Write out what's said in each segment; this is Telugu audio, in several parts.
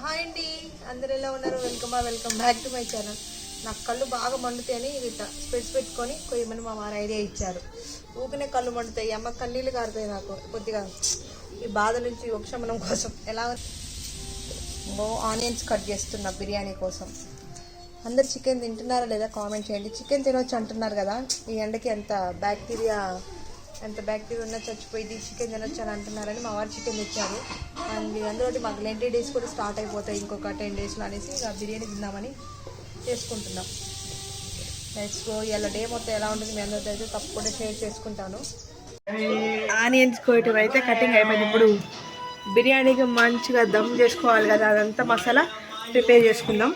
హాయ్ అండి. అందరు ఎలా ఉన్నారు? Welcome welcome back to my channel. నాకు కళ్ళు బాగా మండుతాయని ఇట్లా స్పెట్స్ పెట్టుకొని కొయ్యమని మా వారు ఐడియా ఇచ్చారు. ఊకనే కళ్ళు మండుతాయి. అమ్మ కన్నీళ్ళు కారుతాయి నాకు. కొద్దిగా ఈ బాధ నుంచి ఉపశమనం కోసం. ఎలా ఓ ఆనియన్స్ కట్ చేస్తున్నా బిర్యానీ కోసం. అందరు చికెన్ తింటున్నారా లేదా కామెంట్ చేయండి. చికెన్ తినొచ్చు అంటున్నారు కదా. ఈ ఎండకి ఎంత బ్యాక్టీరియా ఎంత బ్యాక్టీరియా ఉన్నా చచ్చిపోయింది చికెన్ తినొచ్చాను అని అంటున్నారని మా వారు చికెన్ తెచ్చారు. అండ్ అందులో మాకు లెంటీ డేస్ కూడా స్టార్ట్ అయిపోతాయి ఇంకొక టెన్ డేస్లో అనేసి ఇక బిర్యానీ తిందామని చేసుకుంటున్నాం. నెక్స్ట్ ఇలా డే మొత్తం ఎలా ఉంటుంది మీ అందరితో అయితే తప్పకుండా షేర్ చేసుకుంటాను. ఆనియన్స్ కోయటం అయితే కటింగ్ అయిపోయింది. ఇప్పుడు బిర్యానీకి మంచిగా దమ్ చేసుకోవాలి కదా అదంతా మసాలా ప్రిపేర్ చేసుకుందాం.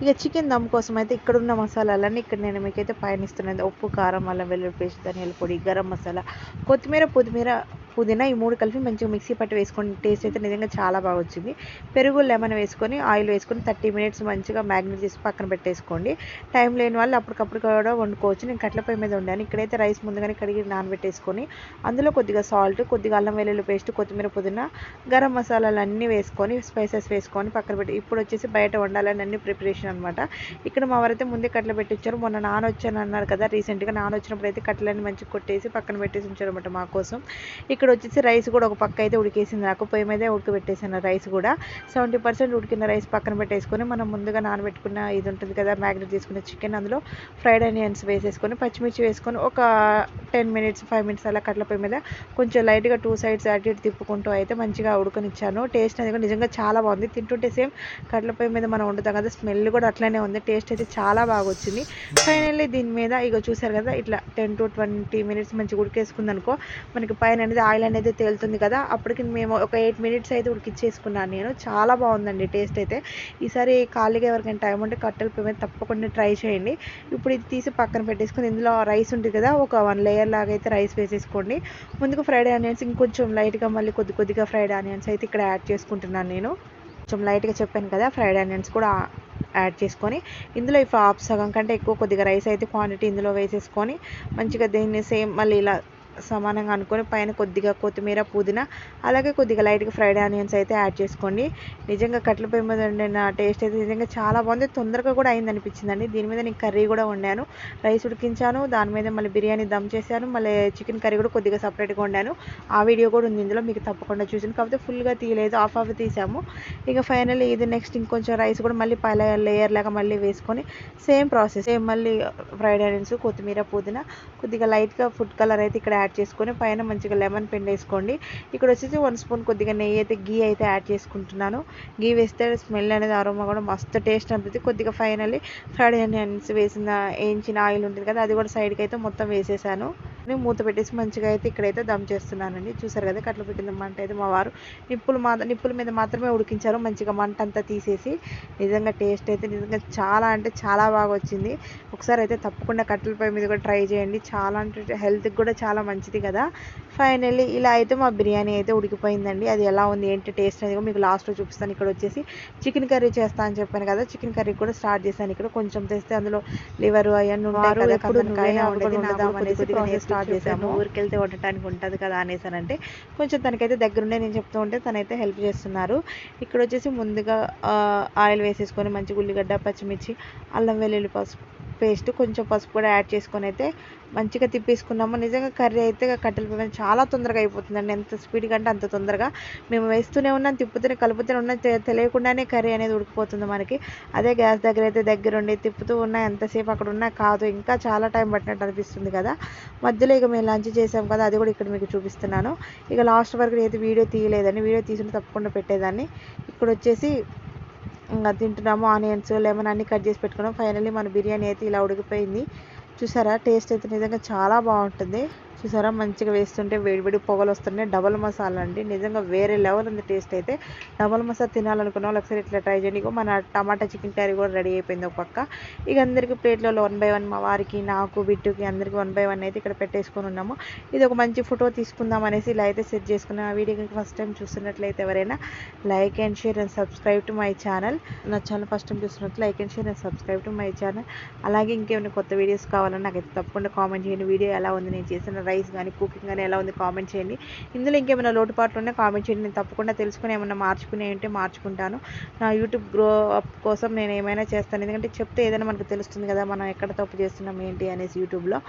ఇక చికెన్ దమ్ కోసం అయితే ఇక్కడ ఉన్న మసాలాలన్నీ ఇక్కడ నేను మీకైతే పైన ఉప్పు కారం అల్లం వెల్లుల్లి పేస్ట్ ధనియాల పొడి గరం మసాలా కొత్తిమీర పుదిమీర పుదీనా ఈ మూడు కలిపి మంచిగా మిక్సీ పట్టి వేసుకొని టేస్ట్ అయితే నిజంగా చాలా బాగా వచ్చింది. పెరుగు లెమన్ వేసుకొని ఆయిల్ వేసుకొని థర్టీ మినిట్స్ మంచిగా మ్యాగ్నెట్ చేసి పక్కన పెట్టేసుకోండి. టైం లేని వాళ్ళు అప్పటికప్పుడు కూడా వండుకోవచ్చు. నేను కట్లపై పొయ్యి మీద వండాను. ఇక్కడైతే రైస్ ముందుగానే కడిగి నానబెట్టేసుకొని అందులో కొద్దిగా సాల్ట్ కొద్దిగా అల్లం వెల్లుల్లి పేస్ట్ కొత్తిమీర పుదీనా గరం మసాలాలు అన్నీ వేసుకొని స్పైసెస్ వేసుకొని పక్కన పెట్టి ఇప్పుడు వచ్చేసి బయట వండాలని అన్ని ప్రిపరేషన్ అనమాట ఇక్కడ మా వారైతే ముందే కట్టలు పెట్టించారు మొన్న నాన్న వచ్చాను అన్నారు కదా రీసెంట్గా నాన్న వచ్చినప్పుడు అయితే కట్టెలన్నీ మంచిగా కొట్టేసి పక్కన పెట్టేసి ఉంచారు అనమాట మా కోసం. ఇక్కడ ఇక్కడ వచ్చేసి రైస్ కూడా ఒక పక్క అయితే ఉడికేసింది. నాకు పొయ్యి మీదే ఉడకబెట్టేసాను రైస్ కూడా. సెవెంటీ పర్సెంట్ ఉడికిన రైస్ పక్కన పెట్టేసుకొని మనం ముందుగా నానబెట్టుకున్న ఇది ఉంటుంది కదా మ్యాగ్నెట్ తీసుకున్న చికెన్ అందులో ఫ్రైడ్ ఆనియన్స్ వేసేసుకొని పచ్చిమిర్చి వేసుకొని ఒక టెన్ మినిట్స్ ఫైవ్ మినిట్స్ అలా కట్ల పొయ్యి మీద కొంచెం లైట్గా టూ సైడ్స్ అటు ఇటు తిప్పుకుంటూ అయితే మంచిగా ఉడకనిచ్చాను. టేస్ట్ అనేది నిజంగా చాలా బాగుంది. తింటుంటే సేమ్ కట్ల పొయ్యి మీద మనం వండుతాం కదా స్మెల్ కూడా అట్లనే ఉంది. టేస్ట్ అయితే చాలా బాగా వచ్చింది. ఫైనల్లీ దీని మీద ఇక చూసారు కదా ఇట్లా టెన్ టు ట్వంటీ మినిట్స్ మంచిగా ఉడికేసుకుందనుకో మనకి పైన అనేది ఆయిల్ అనేది తేలుతుంది కదా అప్పటికి మేము ఒక ఎయిట్ మినిట్స్ అయితే ఉడికిచ్చేసుకున్నాను నేను. చాలా బాగుందండి టేస్ట్ అయితే. ఈసారి ఖాళీగా ఎవరికైనా టైం ఉంటే కట్టెల పొయ్యి మీద తప్పకుండా ట్రై చేయండి. ఇప్పుడు ఇది తీసి పక్కన పెట్టేసుకుని ఇందులో రైస్ ఉంటుంది కదా ఒక వన్ లేయర్ లాగా అయితే రైస్ వేసేసుకోండి. ముందుకు ఫ్రైడ్ ఆనియన్స్ ఇంకొంచెం లైట్గా మళ్ళీ కొద్ది కొద్దిగా ఫ్రైడ్ ఆనియన్స్ అయితే ఇక్కడ యాడ్ చేసుకుంటున్నాను నేను. కొంచెం లైట్గా చెప్పాను కదా ఫ్రైడ్ ఆనియన్స్ కూడా యాడ్ చేసుకొని ఇందులో ఇప్పుడు హాఫ్ సగం కంటే ఎక్కువ కొద్దిగా రైస్ అయితే క్వాంటిటీ ఇందులో వేసేసుకొని మంచిగా దీన్ని సేమ్ మళ్ళీ ఇలా సమానంగా అనుకొని పైన కొద్దిగా కొత్తిమీర పుదీనా అలాగే కొద్దిగా లైట్గా ఫ్రైడ్ ఆనియన్స్ అయితే యాడ్ చేసుకోండి. నిజంగా కట్ల పొయ్యి మీద వండిన టేస్ట్ అయితే నిజంగా చాలా బాగుంది. తొందరగా కూడా అయింది అనిపించిందండి దీని మీద నేను కర్రీ కూడా వండాను. రైస్ ఉడికించాను. దాని మీద మళ్ళీ బిర్యానీ దమ్ చేశాను. మళ్ళీ చికెన్ కర్రీ కూడా కొద్దిగా సపరేట్గా వండాను. ఆ వీడియో కూడా ఉంది. ఇందులో మీకు తప్పకుండా చూసాను. కాకపోతే ఫుల్గా తీయలేదు. ఆఫ్ ఆఫ్ తీసాము. ఇక ఫైనల్ ఇది నెక్స్ట్ ఇంకొంచెం రైస్ కూడా మళ్ళీ పై లేయర్ లాగా మళ్ళీ వేసుకొని సేమ్ ప్రాసెస్. సేమ్ మళ్ళీ ఫ్రైడ్ ఆనియన్స్ కొత్తిమీర పుదీనా కొద్దిగా లైట్గా ఫుడ్ కలర్ అయితే ఇక్కడ యాడ్ చేసుకొని పైన మంచిగా లెమన్ పిండి వేసుకోండి. ఇక్కడ వచ్చేసి వన్ స్పూన్ కొద్దిగా నెయ్యి అయితే గీ అయితే యాడ్ చేసుకుంటున్నాను. గీ వేస్తే స్మెల్ అనేది అరోమా కూడా మస్తు టేస్ట్ అనిపిస్తుంది కొద్దిగా ఫైనల్లీ ఫ్రైడ్ ఆనియన్స్ వేసిన వేయించిన ఆయిల్ ఉంటుంది కదా అది కూడా సైడ్కి అయితే మొత్తం వేసేసాను. నేను మూత పెట్టేసి మంచిగా అయితే ఇక్కడైతే దమ్ చేస్తున్నానండి. చూసారు కదా కట్ల పెట్టిన మంట అయితే మా వారు నిప్పులు మా నిప్పుల మీద మాత్రమే ఉడికించారు. మంచిగా మంట అంతా తీసేసి నిజంగా టేస్ట్ అయితే నిజంగా చాలా అంటే చాలా బాగా వచ్చింది. ఒకసారి అయితే తప్పకుండా కట్టెల పొయ్యి మీద కూడా ట్రై చేయండి. చాలా అంటే హెల్త్కి కూడా చాలా మంచిది కదా. ఫైనల్లీ ఇలా అయితే మా బిర్యానీ అయితే ఉడికిపోయిందండి. అది ఎలా ఉంది ఏంటి టేస్ట్ అనేది మీకు లాస్ట్లో చూపిస్తాను. ఇక్కడ వచ్చేసి చికెన్ కర్రీ చేస్తా అని చెప్పాను కదా చికెన్ కర్రీ కూడా స్టార్ట్ చేశాను. ఇక్కడ కొంచెం తెస్తే అందులో లివర్ అవన్నీ ప్రాసెస్ స్టార్ట్ చేశాము. ఊరికి వెళ్తే వండటానికి ఉంటుంది కదా అనేసానంటే కొంచెం తనకైతే దగ్గరుండే నేను చెప్తూ ఉంటే తనైతే హెల్ప్ చేస్తున్నారు. ఇక్కడ వచ్చేసి ముందుగా ఆయిల్ వేసేసుకొని మంచి ఉల్లిగడ్డ పచ్చిమిర్చి అల్లం వెల్లుల్లి పసుపు పేస్ట్ కొంచెం పసుపు కూడా యాడ్ చేసుకొని అయితే మంచిగా తిప్పేసుకున్నాము. నిజంగా కర్రీ అయితే కట్టెల పొయ్యి చాలా తొందరగా అయిపోతుందండి. ఎంత స్పీడ్గా అంటే అంత తొందరగా మేము వేస్తూనే ఉన్నాం తిప్పుతూనే కలుపుతూనే ఉన్నాం. తెలియకుండానే కర్రీ అనేది ఉడికిపోతుంది మనకి. అదే గ్యాస్ దగ్గర అయితే దగ్గరుండి తిప్పుతూ ఉన్నా ఎంతసేపు అక్కడ ఉన్నా కాదు ఇంకా చాలా టైం పట్టినట్టు అనిపిస్తుంది కదా. మధ్యలో ఇక మేము లంచ్ చేసాం కదా అది కూడా ఇక్కడ మీకు చూపిస్తున్నాను. ఇక లాస్ట్ వరకు అయితే వీడియో తీయలేదండి. వీడియో తీసుకుంటే తప్పకుండా పెట్టేదాన్ని. ఇక్కడ వచ్చేసి ఇంకా తింటున్నాము ఆనియన్స్ లెమన్ అన్ని కట్ చేసి పెట్టుకున్నాం. ఫైనల్లీ మన బిర్యానీ అయితే ఇలా ఉడికిపోయింది. చూసారా? టేస్ట్ అయితే నిజంగా చాలా బాగుంటుంది. చూసారా? మంచిగా వేస్తుంటే వేడివేడి పొగలు వస్తున్నాయి. డబల్ మసాలా అండి. నిజంగా వేరే లెవెల్ ఉంది టేస్ట్ అయితే. డబల్ మసాలా తినాలనుకున్న వాళ్ళు ఒకసారి ఇట్లా ట్రై చేయండి. మన టమాటా చికెన్ కర్రీ కూడా రెడీ అయిపోయింది ఒక పక్క. ఇక అందరికీ ప్లేట్లో వన్ బై వన్ మా వారికి నాకు బిట్టుకి అందరికీ వన్ బై వన్ అయితే ఇక్కడ పెట్టేసుకొని ఉన్నాము. ఇది ఒక మంచి ఫోటో తీసుకుందాం అనేసి ఇలా అయితే సెట్ చేసుకున్నాం. ఆ వీడియో ఫస్ట్ టైం చూస్తున్నట్లయితే ఎవరైనా like and share and subscribe to my channel. నా ఛానల్ ఫస్ట్ టైం చూస్తున్నట్లు like and share and subscribe to my channel. అలాగే ఇంకేమైనా కొత్త వీడియోస్ కావాలన్నా నాకైతే తప్పకుండా కామెంట్ చేయండి. వీడియో ఎలా ఉంది నేను చేసిన రైస్ కానీ కుకింగ్ కానీ ఎలా ఉంది కామెంట్ చేయండి. ఇందులో ఇంకేమైనా లోటుపాట్లు ఉన్నా కామెంట్ చేయండి. నేను తప్పకుండా తెలుసుకుని ఏమైనా మార్చుకునే ఉంటే మార్చుకుంటాను. నా యూట్యూబ్ గ్రో అప్ కోసం నేను ఏమైనా చేస్తాను. ఎందుకంటే చెప్తే ఏదైనా మనకు తెలుస్తుంది కదా మనం ఎక్కడ తప్పు చేస్తున్నాం ఏంటి అనేసి యూట్యూబ్లో.